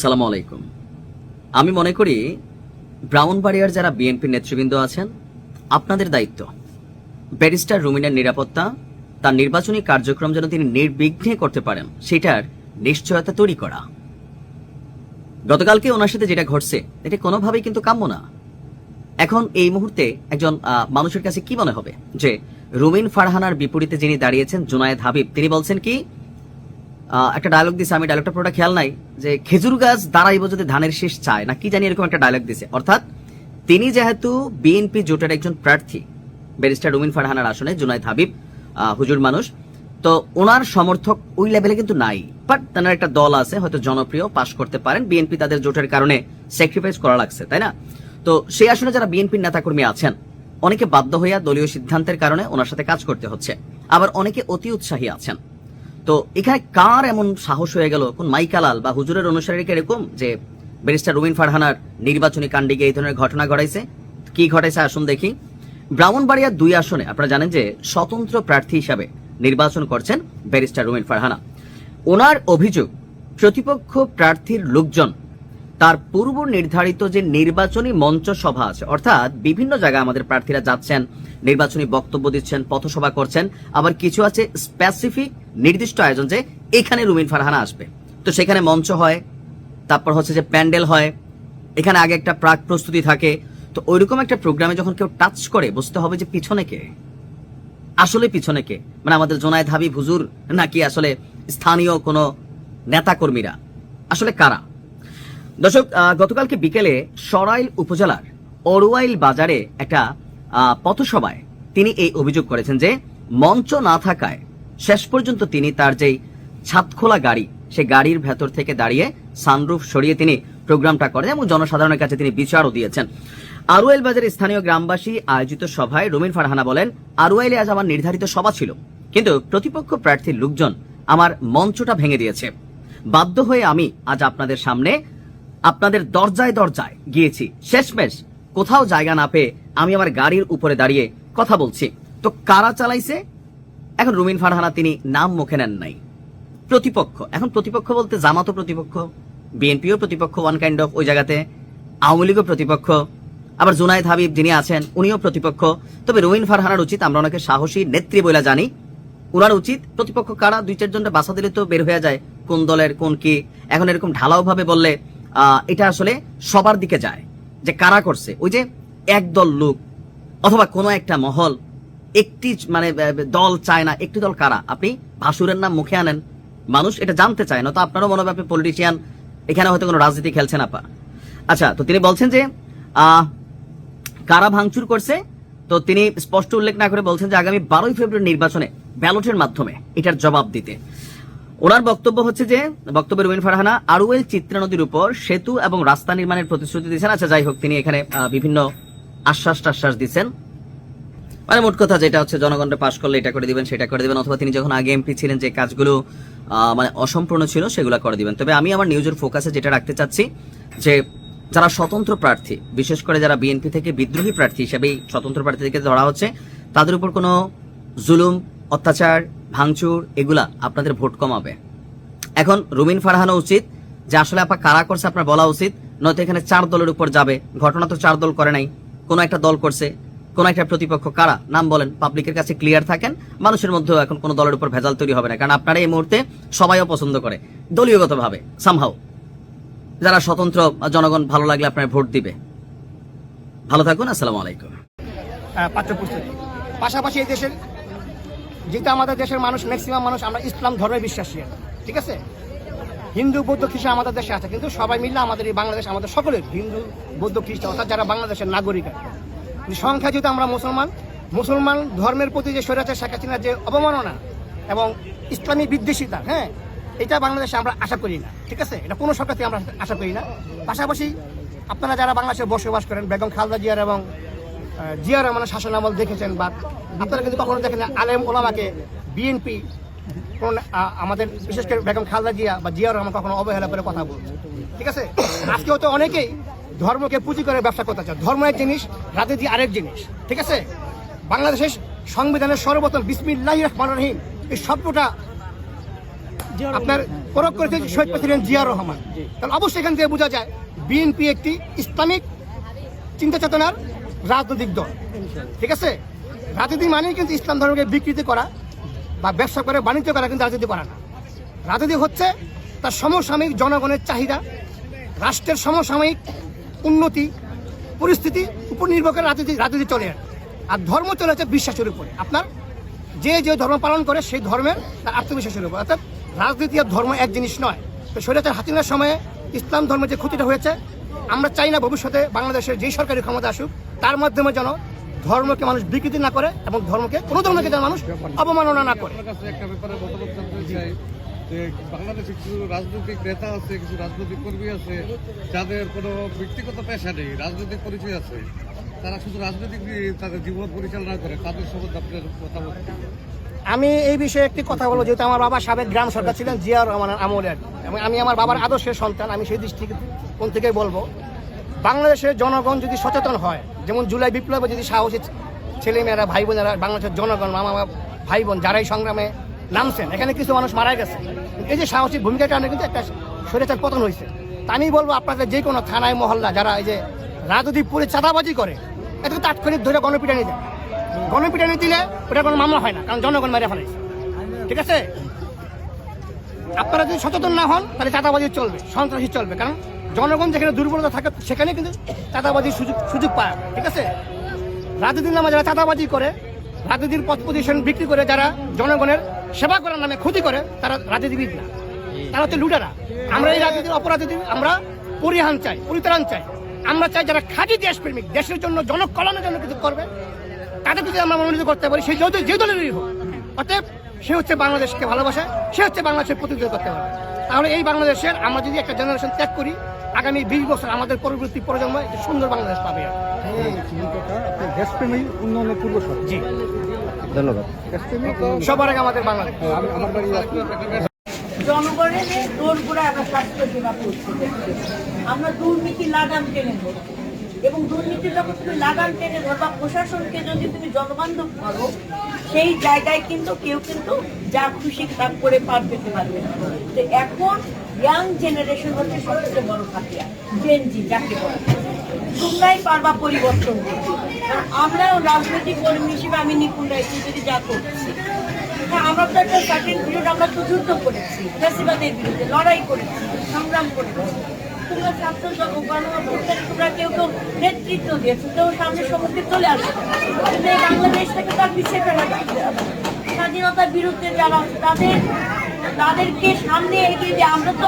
সালাম আলাইকুম আমি মনে করি ব্রাউনবাড়িয়ার যারা বিএনপি নেতৃবৃন্দ আছেন, আপনাদের দায়িত্ব। ব্যারিস্টার রুমিনের নিরাপত্তা, তার নির্বাচনী কার্যক্রম যেন তিনি নির্বিঘ্নে করতে পারেন, সেটার নিশ্চয়তা তৈরি করা। গতকালকে ওনার সাথে যেটা ঘটছে, এটা কোনোভাবেই কিন্তু কাম্য না। এখন এই মুহূর্তে একজন মানুষের কাছে কি মনে হবে? যে রুমিন ফারহানার বিপরীতে যিনি দাঁড়িয়েছেন, জুনায়েদ হাবিব, তিনি বলছেন কি একটা ডায়লগ দিছে, আমি ডায়লগটা পুরোটা খেয়াল নাই, যে খেজুর গাছ দাঁড়াইব যদি ধানের শেষ চায়, না কি জানি এরকম একটা ডায়লগ দিছে। অর্থাৎ তিনি যেহেতু বিএনপি জোটের একজন প্রার্থী ব্যারিস্টার রুমিন ফারহানার আসনে জুনাইদ হাবিব হুজুর মানুষ, তো ওনার সমর্থক ওই লেভেলে কিন্তু নাই। বাট তার একটা দল আছে, হয়তো জনপ্রিয় পাশ করতে পারেন। বিএনপি তাদের জোটের কারণে স্যাক্রিফাইস করা লাগছে, তাই না? তো সেই আসনে যারা বিএনপির নেতাকর্মী আছেন, অনেকে বাধ্য হইয়া দলীয় সিদ্ধান্তের কারণে ওনার সাথে কাজ করতে হচ্ছে। আবার অনেকে অতি উৎসাহী আছেন। তো এখানে কার এমন সাহস হয়ে গেল? কোন মাইকালাল বা হুজুরের অনুসারীকে এরকম যে ব্যারিস্টার রুমিন ফারহানার নির্বাচনী কাণ্ডে গিয়ে এই ধরনের ঘটনা ঘটাইছে? কি ঘটাইছে আসুন দেখি। ব্রাহ্মণবাড়িয়ার দুই আসনে আপনারা জানেন যে স্বতন্ত্র প্রার্থী হিসাবে নির্বাচন করছেন ব্যারিস্টার রুমিন ফারহানা। ওনার অভিযোগ, প্রতিপক্ষ প্রার্থীর লোকজন তার পূর্ব নির্ধারিত যে নির্বাচনী মঞ্চ সভা আছে, অর্থাৎ বিভিন্ন জায়গায় আমাদের প্রার্থীরা যাচ্ছেন, নির্বাচনী বক্তব্য দিচ্ছেন, পথসভা করছেন। আবার কিছু আছে স্পেসিফিক নির্দিষ্ট আয়োজন যে এখানে রুমিন ফারহানা আসবে। তো সেখানে মঞ্চ হয়, তারপর হচ্ছে যে প্যান্ডেল হয়, এখানে আগে একটা প্রাক প্রস্তুতি থাকে। তো ওইরকম একটা প্রোগ্রামে যখন কেউ টাচ করে, বুঝতে হবে যে পিছনে কে? আসলে পিছনে কে? মানে আমাদের জোনায়েদ হাবিব হুজুর নাকি আসলে স্থানীয় কোনো নেতাকর্মীরা? আসলে কারা? দর্শক গতকালকে বিকেলে সরাইল উপজেলার অরুয়াইল বাজারে একটা পথসভায় তিনি এই অভিযোগ করেছেন যে মঞ্চ না থাকায় শেষ পর্যন্ত তিনি তার যেই ছাদখোলা গাড়ি সে গাড়ির ভেতর থেকে দাঁড়িয়ে সানরুফ সরিয়ে তিনি প্রোগ্রামটা করেন এবং জনসাধারণের কাছে তিনি বিচারও দিয়েছেন। আরুয়াইল বাজারে স্থানীয় গ্রামবাসী আয়োজিত সভায় রুমিন ফারহানা বলেন, আরুয়াইলে আজ আমার নির্ধারিত সভা ছিল, কিন্তু প্রতিপক্ষ প্রার্থীর লোকজন আমার মঞ্চটা ভেঙে দিয়েছে। বাধ্য হয়ে আমি আজ আপনাদের সামনে আপনাদের দরজায় দরজায় গিয়েছি। শেষমেশ কোথাও জায়গা না পেয়ে আমি আমার গাড়ির উপরে দাঁড়িয়ে কথা বলছি। তো কারা চালাইছে? এখন রুমিন ফারহানা, তিনি নাম মুখে নেন নাই। প্রতিপক্ষ। এখন প্রতিপক্ষ বলতে জামাতও প্রতিপক্ষ, বিএনপিও প্রতিপক্ষ ওয়ান কাইন্ড অফ ওই জায়গাতে। আওয়ামী লীগও প্রতিপক্ষ। আবার জুনায়েদ হাবিব যিনি আছেন, উনিও প্রতিপক্ষ। তবে রুমিন ফারহানার উচিত, আমরা ওনাকে সাহসী নেত্রী বলে জানি। ওনার উচিত, প্রতিপক্ষ কারা? দুই চারজনটা বাসা দিলে তো বের হয়ে যায়। কোন দলের কোন কি? এখন এরকম ঢালাও ভাবে বললে এটা আসলে সবার দিকে যায় যে কারা করছে। ওই যে একদল লোক অথবা কোনো একটা মহল, একটি মানে দল চায় না, একটি দল কারা? আপনি ভাসুরের নাম মুখে আনেন। মানুষ এটা জানতে চায় না তো আপনারও মনে হবে আপনি পলিটিশিয়ান এখানে হয়তো কোনো রাজনীতি খেলছেন আপা। আচ্ছা তো তিনি বলছেন যে কারা ভাঙচুর করছে? তো তিনি স্পষ্ট উল্লেখ না করে বলছেন যে আগামী বারোই ফেব্রুয়ারি নির্বাচনে ব্যালটের মাধ্যমে এটার জবাব দিতে। ওনার বক্তব্য হচ্ছে যে, বক্তব্য রুমিন ফারহানা আরুয়েল চিত্রা নদীর উপর সেতু এবং রাস্তা নির্মাণের প্রতিশ্রুতি দিয়েছেন। আচ্ছা যাই হোক, তিনি এখানে বিভিন্ন আশ্বাস টাশ্বাস দিচ্ছেন। মানে মোট কথা যেটা হচ্ছে জনগণকে পাশ করলে এটা করে দিবেন, সেটা করে দিবেন, অথবা তিনি যখন আগে এমপি ছিলেন, যে কাজগুলো মানে অসম্পূর্ণ ছিল, সেগুলো করে দিবেন। তবে আমি আমার নিউজের ফোকাসে যেটা রাখতে চাচ্ছি, যে যারা স্বতন্ত্র প্রার্থী, বিশেষ করে যারা বিএনপি থেকে বিদ্রোহী প্রার্থী হিসেবেই স্বতন্ত্র প্রার্থী থেকে ধরা হচ্ছে, তাদের উপর কোনো জুলুম, অত্যাচার ভাঙচুর, এগুলা আপনাদের ভোট কমাবে। এখন রুমিন ফারহানো উচিত, যে আসলে আপা কারা করছে আপনার বলা উচিত, নয়তো এখানে চার দলের উপর যাবে। ঘটনা তো চার দল করে নাই, কোন একটা দল করছে, কোন একটা প্রতিপক্ষ কারা? নাম বলেন পাবলিকের কাছে ক্লিয়ার থাকেন, মানুষের মধ্যেও এখন কোন দলের উপর ভেজাল তৈরি হবে না, কারণ আপনারা এই মুহূর্তে সবাইও পছন্দ করে, দলীয়গতভাবে সামহাও যারা স্বতন্ত্র জনগণ, ভালো লাগলে আপনার ভোট দিবে। ভালো থাকুন, আসসালামু আলাইকুম। পাশাপাশি এই দেশের যেটা আমাদের দেশের মানুষ ম্যাক্সিমাম মানুষ, আমরা ইসলাম ধর্মে বিশ্বাসী। ঠিক আছে? হিন্দু, বৌদ্ধ, খ্রিস্টান আমাদের দেশে আছে, কিন্তু সবাই মিলে আমাদের এই বাংলাদেশ, আমাদের সকলের, হিন্দু, বৌদ্ধ, খ্রিস্টান, অর্থাৎ যারা বাংলাদেশের নাগরিক সংখ্যা যেহেতু আমরা মুসলমান মুসলমান ধর্মের প্রতি যে স্বৈরাচার, শেখ হাসিনার যে অবমাননা এবং ইসলামী বিদ্বেষিতা হ্যাঁ এটা বাংলাদেশে আমরা আশা করি না, ঠিক আছে? এটা কোনো সরকারকে আমরা আশা করি না। পাশাপাশি আপনারা যারা বাংলাদেশে বসবাস করেন, বেগম খালদা জিয়ার এবং জিয়া রহমানের শাসন আমল দেখেছেন বা আপনারা কিন্তু কখনো দেখেন আলেম ওলামাকে বিএনপি কোন আমাদের বিশেষ করে বেগম খালদা জিয়া বা জিয়া রহমান কখনো অবহেলা করে কথা বলছে। ঠিক আছে? আজকে হয়তো অনেকেই ধর্মকে পুঁজি করে ব্যবসা করতে চায় ধর্ম এক জিনিস রাজনীতি আরেক জিনিস। ঠিক আছে? বাংলাদেশের সংবিধানের সর্বপ্রথম বিসমিল্লাহ রহমান রহিম এই শব্দটা আপনার প্রয়োগ করেছে শহীদ প্রেসিডেন্ট জিয়া রহমান। তাহলে অবশ্যই এখান থেকে বোঝা যায় বিএনপি একটি ইসলামিক চিন্তা চেতনার রাজনৈতিক দল। ঠিক আছে? রাজনীতি মানেই কিন্তু ইসলাম ধর্মকে বিকৃতি করা বা ব্যবসা করে বাণিজ্য করা কিন্তু রাজনীতি করা না। রাজনীতি হচ্ছে তার সমসাময়িক জনগণের চাহিদা, রাষ্ট্রের সমসাময়িক উন্নতি, পরিস্থিতি উপর নির্ভর করে রাজনীতি রাজনীতি চলে। আর ধর্ম চলে যাচ্ছে বিশ্বাসের উপরে। আপনার যে যে ধর্ম পালন করে সেই ধর্মের তার আত্মবিশ্বাসের উপর। অর্থাৎ রাজনীতি আর ধর্ম এক জিনিস নয়। তো স্বৈরাচার হাসিনার সময়ে ইসলাম ধর্মের যে ক্ষতিটা হয়েছে, আমরা চাই না ভবিষ্যতে বাংলাদেশের যেই সরকারি ক্ষমতা আসুক তার মাধ্যমে যেন ধর্মকে মানুষ বিকৃতি না করে এবং ধর্মকে কোনো ধর্মকে যেন মানুষ অবমাননা না করে। কাছে যে বাংলাদেশে রাজনৈতিক নেতা আছে কিছু রাজনৈতিক কর্মী আছে যাদের কোনো ব্যক্তিগত পেশা নেই রাজনৈতিক পরিচয় আছে তারা শুধু রাজনৈতিক তাদের জীবন পরিচালনা করে তাদের সম্বন্ধে আপনার মতামত আমি এই বিষয়ে একটি কথা বলব যেহেতু আমার বাবা সাবেক গ্রাম সরকার ছিলেন জিয়াউর রহমানের আমলের এবং আমি আমার বাবার আদর্শের সন্তান আমি সেই দৃষ্টি কোন থেকে বলব বাংলাদেশের জনগণ যদি সচেতন হয়, যেমন জুলাই বিপ্লবে যদি সাহসী ছেলেমেয়েরা ভাই বোনেরা বাংলাদেশের জনগণ, মামা ভাই বোন যারাই সংগ্রামে নামছেন, এখানে কিছু মানুষ মারা গেছে। এই যে সাহসী ভূমিকার কারণে কিন্তু একটা স্বৈরাচার পতন হয়েছে। তা আমি বলব আপনাদের যে কোনো থানায়, মহল্লা, যারা এই যে রাজনীতি পুরে চাঁদাবাজি করে এটা তাৎক্ষণিক ধরে গণপিটানি দেয় গণপিটানি দিলে ওটা কোনো মামলা হয় না, কারণ জনগণ মেরে ফেলেছে। ঠিক আছে? আপনারা যদি সচেতন না হন, তাহলে চাঁদাবাজি চলবে, সন্ত্রাসী চলবে, কারণ জনগণ যেখানে দুর্বলতা থাকে, সেখানে কিন্তু চাঁদাবাজির সুযোগ সুযোগ পায়। ঠিক আছে? রাজনীতির নামে যারা চাঁদাবাজি করে, রাজনীতির পথ পজিশন বিক্রি করে, যারা জনগণের সেবা করার নামে ক্ষতি করে, তারা রাজনীতিবিদ না। তারা হচ্ছে লুটেরা। আমরা এই রাজনীতির অপরাজনীতি আমরা পরিহান চাই, পরিত্রাণ চাই। আমরা চাই যারা খাঁটি দেশপ্রেমিক, দেশের জন্য, জনকল্যাণের জন্য কিছু করবে তাদেরকে যদি আমরা মনোনীত করতে পারি। সেই যে যে দলেরই হোক। অতএব সে হচ্ছে বাংলাদেশকে ভালোবাসে, সে হচ্ছে বাংলাদেশের প্রতিনিধিত্ব করতে পারবে। তাহলে এই বাংলাদেশের আমরা যদি একটা জেনারেশন ত্যাগ করি আগামী বিশ বছর আমাদের পরবর্তী প্রজন্ম একটি সুন্দর বাংলাদেশ পাবে। দেশপ্রেমী জি। ধন্যবাদ। সবার আগে আমাদের বাংলাদেশ। বাড়ি জনগণের আমরা স্বাস্থ্য সেবা করছি। আমরা দুর্নীতি লাগাম টেনে ধরছি এবং দুর্নীতি যখন তুমি লাগাম টেনে ধরবা প্রশাসনকে যদি তুমি জনবান্ধব করো সেই জায়গায় কিন্তু কেউ কিন্তু যা খুশি তা করে পার পেতে পারবে তো এখন ইয়াং জেনারেশন হচ্ছে সবচেয়ে বড় খাতিয়া জেনজি যাকে বলে। তোমরাই পারবা পরিবর্তন করতে। আমরাও রাজনৈতিক কর্মী হিসেবে আমি নিপুণ রাইছি যদি যা করছি হ্যাঁ, আমরা তো একটা সার্টেন পিরিয়ড আমরা তো যুদ্ধ করেছি ফ্যাসিবাদের বিরুদ্ধে লড়াই করেছি সংগ্রাম করেছি। তোমরা ছাত্র যখন তোমরা কেউ কেউ নেতৃত্ব দিয়েছ, কেউ সামনে সমুদ্রে চলে আসবে কিন্তু এই বাংলাদেশ থেকে তার পিছিয়ে ফেলা স্বাধীনতার বিরুদ্ধে যারা তাদের তাদেরকে সামনে এগিয়ে দিয়ে আমরা তো